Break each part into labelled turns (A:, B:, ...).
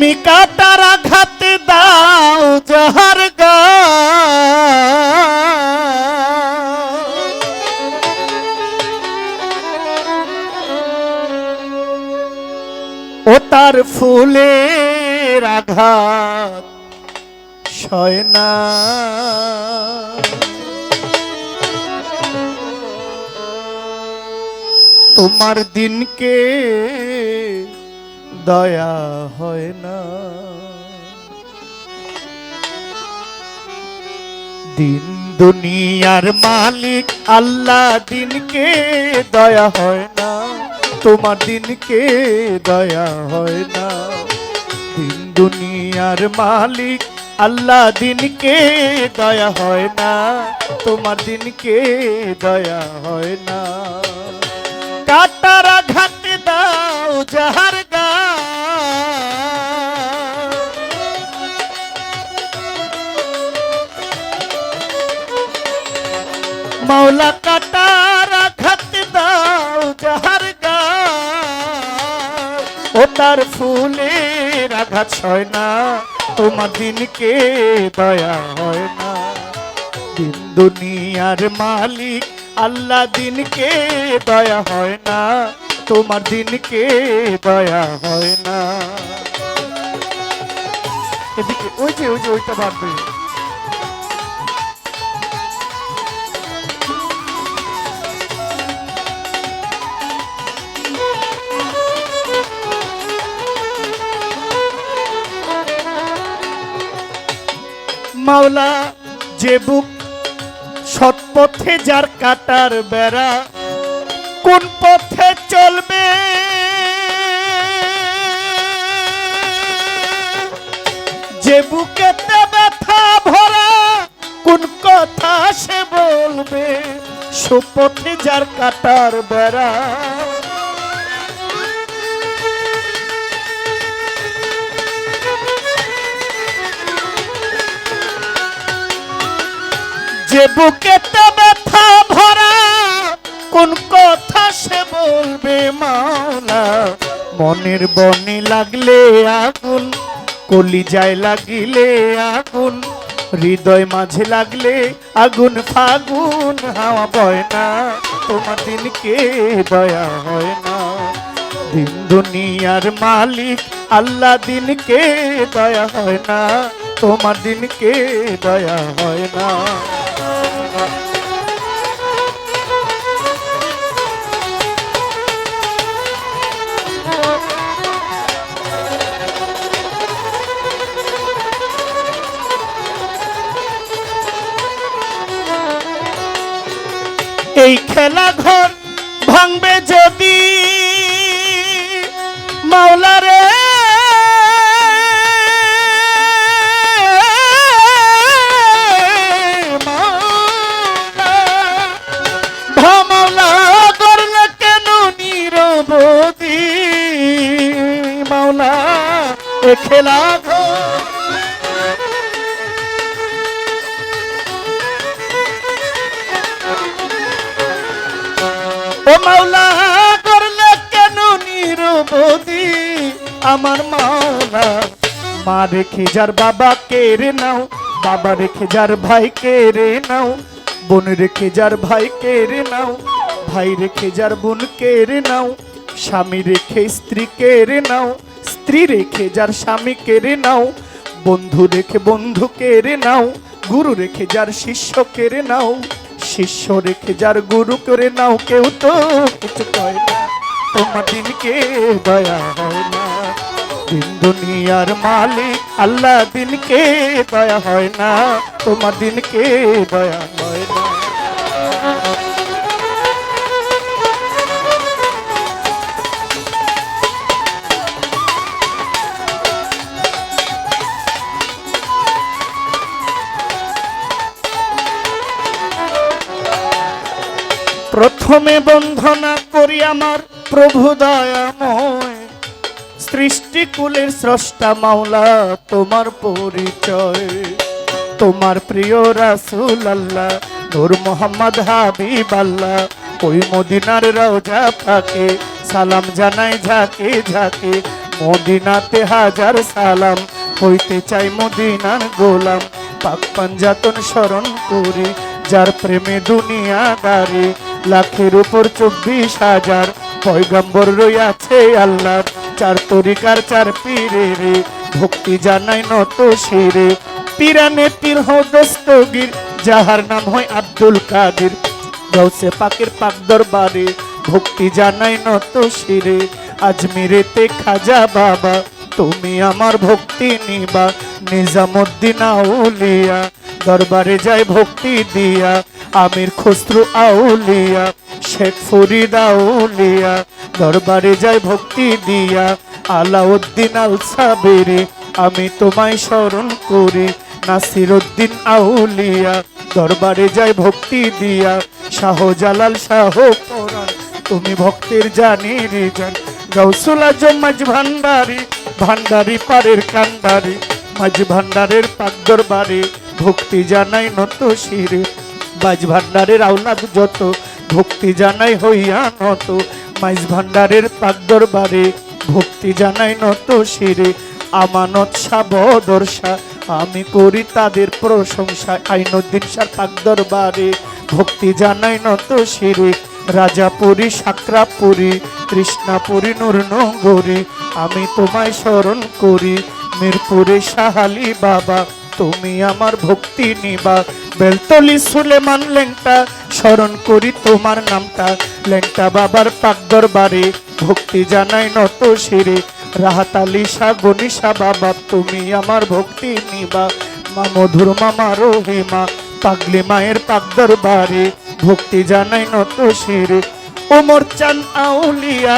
A: তুমি কাটার আঘাতে দাও যাহার গা। ও তার ফুলের আঘাত সয় না তোমার দিনকে দয়া হয় না। দিন দুনিয়ার মালিক আল্লাহ দিনকে দয়া হয় না, তোমার দিনকে দয়া হয় না। দিন দুনিয়ার মালিক আল্লাহ দিনকে দয়া হয় না, তোমার দিনকে দয়া হয় না। কাটার আঘাতে দাও যাহার মাওলা কাটার আঘাতে দাও যাহার গা ও তার ফুলের আঘাত হয় না তোমার দিনকে দয়া হয় না দিন দুনিয়ার মালিক আল্লাহ দিনকে দয়া হয় না তোমার দিনকে দয়া হয় না এদিকে, ওই যে ওই যে, ওইটা বাড়বে মাওলা, যে বুক সৎপথে যার কাটার বেড়া, কোন পথে চলবে? যে বুকেতে ব্যথা ভরা, কোন কথা সে বলবে? সুপথে যার কাটার বেড়া। যে বুকেতে ব্যথা ভরা, কোন কথা সে বলবে মাওলা? মনের বনে লাগলে আগুন কলি যায় লাগিলে আগুন, হৃদয় মাঝে লাগলে আগুন, ফাগুন, হাওয়া বয় না, তোমার দিনকে দয়া হয় না? দিন দুনিয়ার মালিক, আল্লাহ দিনকে দয়া হয় না? তোমার দিনকে দয়া হয় না? এই খেলা ঘর ভাঙবে যদি মাওলারে খেলা ও মাওলা, করলে কেন নিরবধি? আমার মাওলা মা রেখে যার বাবা কেড়ে নাও বাবা রেখে যার ভাই কেড়ে নাও বোন রেখে যার ভাই কেড়ে নাও ভাই রেখে যার বোন কেড়ে নাও স্বামী রেখে স্ত্রী কেড়ে নাও স্ত্রী রেখে যার স্বামী কেড়ে নাও, বন্ধু রেখে বন্ধু কেড়ে নাও গুরু রেখে যার শিষ্য কেড়ে নাও। শিষ্য রেখে যার গুরু করে নাও, কেউ তো কিছু কয় না। তোমার দিনকে দয়া হয় না। দিন দুনিয়ার মালিক, আল্লাহ দিনকে দয়া হয় না। তোমার দিনকে দয়া প্রথমে বন্ধনা করি আমার প্রভু দয়াময়। সৃষ্টিকুলের স্রষ্টা মাওলা, তোমার পরিচয়। তোমার প্রিয় রাসুল আল্লাহ, নূর মোহাম্মদ হাবিব আল্লাহ। ওই মদিনার রওজা পাকে, সালাম জানাই ঝাঁকে ঝাঁকে। মদিনাতে হাজার সালাম, হইতে চাই মদিনার গোলাম। পাক পাঞ্জাতন স্মরণ করি, যার প্রেমে দুনিয়া দাঁড়ি লাখের উপর চব্বিশ হাজার পয়গম্বর রইয়াছে আল্লাহ চার তরিকার চার পীরে রে, ভক্তি জানাই নত শিরে। পিরানে পীর হদস্তগির যাহার নাম হয় আব্দুল কাদের। গৌসে পাকের পাক দরবারে ভক্তি জানাই নত শিরে। আজমিরেতে খাজা বাবা, তুমি আমার ভক্তি নিবা, নিজামুদ্দিন আউলিয়া। দরবারে যাই ভক্তি দিয়া আমির খসরু আউলিয়া, শেখ ফরিদ আউলিয়া, দরবারে যাই ভক্তি দিয়া। আলাউদ্দিন আল সাবেরে আমি তোমায় স্মরণ করি। নাসিরুদ্দিন আউলিয়া, দরবারে যাই ভক্তি দিয়া। শাহজালাল শাহ তুমি ভক্তের জানি রিজান। গৌসুল আজম মাঝ ভান্ডারি ভান্ডারি পারের কান্ডারি। মাঝ ভান্ডারের পাক দরবারে ভক্তি জানাই নত শিরে। বাজ ভান্ডারের আওলাদ যত, ভক্তি জানাই হইয়া নত। মাইজ ভান্ডারের পাক দরবারে ভক্তি জানাই নত শিরে। আমানত সাবদর্শা আমি করি তাদের প্রশংসা। আইনুদ্দিন সার পাক দরবারে ভক্তি জানাই নত শিরে। রাজাপুরী, সাকরাপুরী, কৃষ্ণাপুরী নূরনগরী আমি তোমায় স্মরণ করি। মিরপুরে সাহালি বাবা তুমি আমার ভক্তি নিবা। বেলতলি সুলেমান লেংটা, স্মরণ করি তোমার নামটা। লেংটা বাবার পাক দরবারে, ভক্তি জানাই নত শিরে। রাহাত আলী শাহ বাবা, তুমি আমার ভক্তি নিবা। মা মধুর মামা রহিমা, পাগলি মায়ের পাক দরবারে, ভক্তি জানাই নত শিরে। ওমর চান আউলিয়া,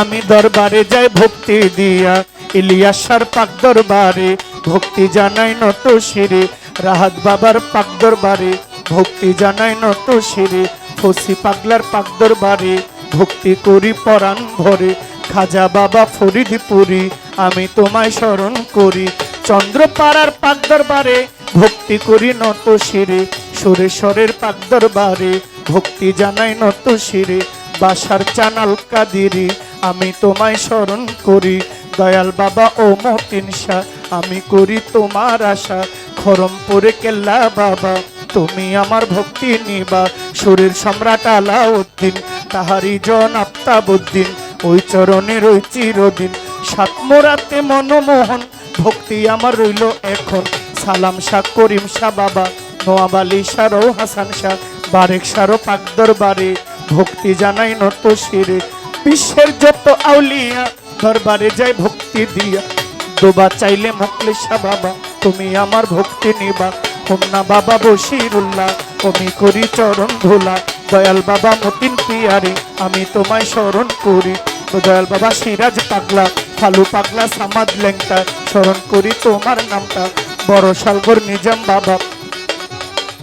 A: আমি দরবারে যাই ভক্তি দিয়া। ইলিয়াসার পাক দরবারে ভক্তি জানাই নত শিরে। রাহাত বাবার পাক দরবারে, ভক্তি জানাই নত শিরে। ফসি পাগলার পাক দরবারে, ভক্তি করি পরাণ ভরে। খাজা বাবা ফরিদপুরি, আমি তোমায় স্মরণ করি। চন্দ্রপাড়ার পাক দরবারে, ভক্তি করি নত শিরে। সুরেশ্বরের পাক দরবারে, ভক্তি জানাই নত শিরে। বাসার চানাল কাদিরি, আমি তোমায় স্মরণ করি। দয়াল বাবা ও মতিন শাহ আমি করি তোমার আশা। খরমপুরে কেল্লা বাবা, তুমি আমার ভক্তি নিবা। সুরের সম্রাট আলাউদ্দিন তাহারি জন আফতাবুদ্দিন, ওই চরণের ওই চিরদিন। সাতমোরাতে মনমোহন, ভক্তি আমার রইল এখন। সালাম শাহ, করিম শাহ বাবা, নোয়াব আলী শাহ ও হাসান শাহ, বারেক শাহ পাক দরবারে। ভক্তি জানাই নত শিরে, বিশ্বের যত আউলিয়া, দরবারে যাই ভক্তি দিয়া। দোবা চাইলে মকলেশা বাবা তুমি আমার ভক্তি নিবা। হোমনা বাবা বসিরুল্লাহ আমি করি চরণ ধুলা। দয়াল বাবা মতিন পিয়ারে, আমি তোমায় স্মরণ করি। দয়াল বাবা সিরাজ পাগলা, ফালু পাগলা সামাদ লেংটা স্মরণ করি তোমার নামটা। বড় সালগর নিজাম বাবা,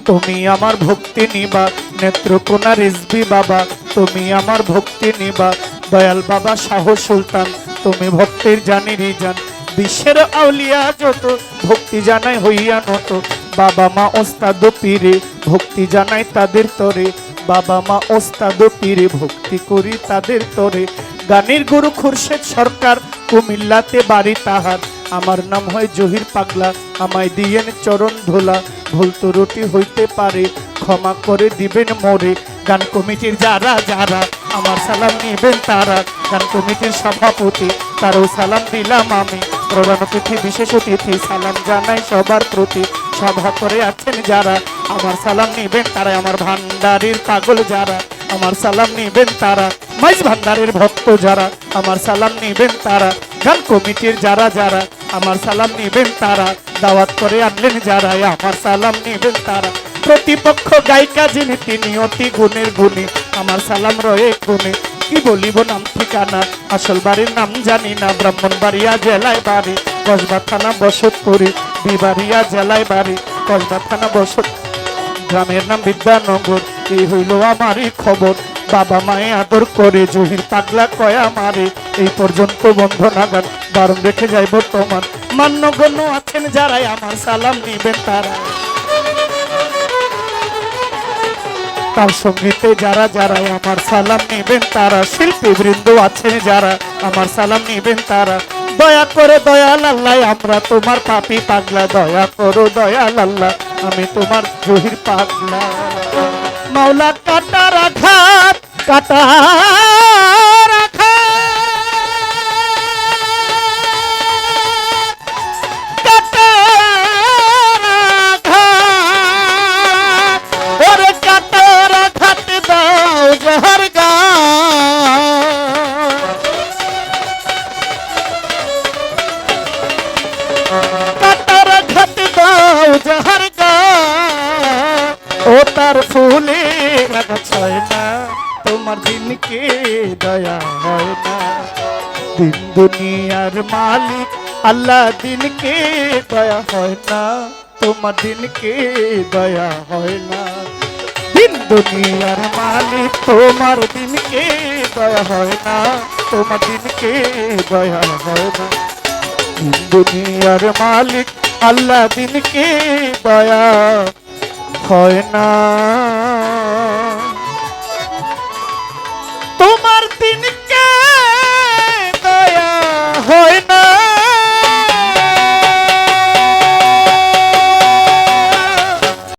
A: তুমি আমার ভক্তি নিবা। নেত্রকোনা রিজবি বাবা, তুমি আমার ভক্তি নিবা। দয়াল বাবা শাহ সুলতান, তুমি ভক্তির জানি জান বিশ্বের আউলিয়া যত, ভক্তি জানাই হইয়া নত। বাবা মা ওস্তাদ পীরে, ভক্তি জানাই তাদের তরে। বাবা মা ওস্তাদ পীরে, ভক্তি করি তাদের তরে। গানের গুরু খুরশেদ সরকার, কুমিল্লাতে বাড়ি তাহার। আমার নাম হয় জহির পাগলা, আমায় দিয়েন চরণ ধোলা। ভুল রুটি হইতে পারে, ক্ষমা করে দিবেন মোরে। গান কমিটির যারা যারা, আমার সালাম নিবেন তারা। গান কমিটির সভাপতি, তারও সালাম দিলাম আমি। প্রধান অতিথি বিশেষ অতিথি সালাম জানাই সবার প্রতি। সভা করে আছেন যারা, আমার সালাম নিবেন তারা আমার ভান্ডারির পাগল যারা। আমার সালাম নিবেন তারা, মাইজ ভান্ডারের ভক্ত যারা। আমার সালাম নিবেন তারা, গান কমিটির যারা যারা। আমার সালাম নিবেন তারা, দাওয়াত করে আনলেন যারা। আমার সালাম নিবেন তারা, প্রতিপক্ষ গায়িকা যিনি, তিনি অতি গুণের গুণী। আমার সালাম রয়ে গুণে। কি বলিব নাম ঠিকানা? আসল বাড়ির নাম জানি না, ব্রাহ্মণবাড়িয়া জেলায় বাড়ি। কসবা থানা বসতপুরি, বিবাড়িয়া জেলায় বাড়ি। কসবা থানা বসত গ্রামের নাম বিদ্যানগর এই হইল আমারই খবর। বাবা মায়ে আদর করে, জহির পাগলা কয়া মারে। এই পর্যন্ত বন্ধ নাগান বারণ রেখে যাই বর্তমান মান্যগণ্য আছেন যারাই, আমার সালাম নিবেন তারা তার সঙ্গীতে যারা যারা আমার সালাম নেবেন তারা শিল্পী বৃন্দ আছেন যারা, আমার সালাম নেবেন তারা। দয়া করে দয়াল আল্লাহ আমরা তোমার পাপি পাগলা। দয়া করো দয়াল আল্লাহ আমি তোমার জহির পাগলা। মাওলা কাটার রাখাত কাটা তার ফুলে ছয় না, তোমার দিনকে দয়া হয় না। দিন দুনিয়ার মালিক, আল্লাহ দিনকে দয়া হয় না, তোমার দিনকে দয়া হয় না। দিন দুনিয়ার মালিক, তোমার দিনকে দয়া হয় না, তোমার দিনকে দয়া হয় না। দিন দুনিয়ার মালিক, আল্লাহ দিনকে দয়া হয় না। তোমার তিনি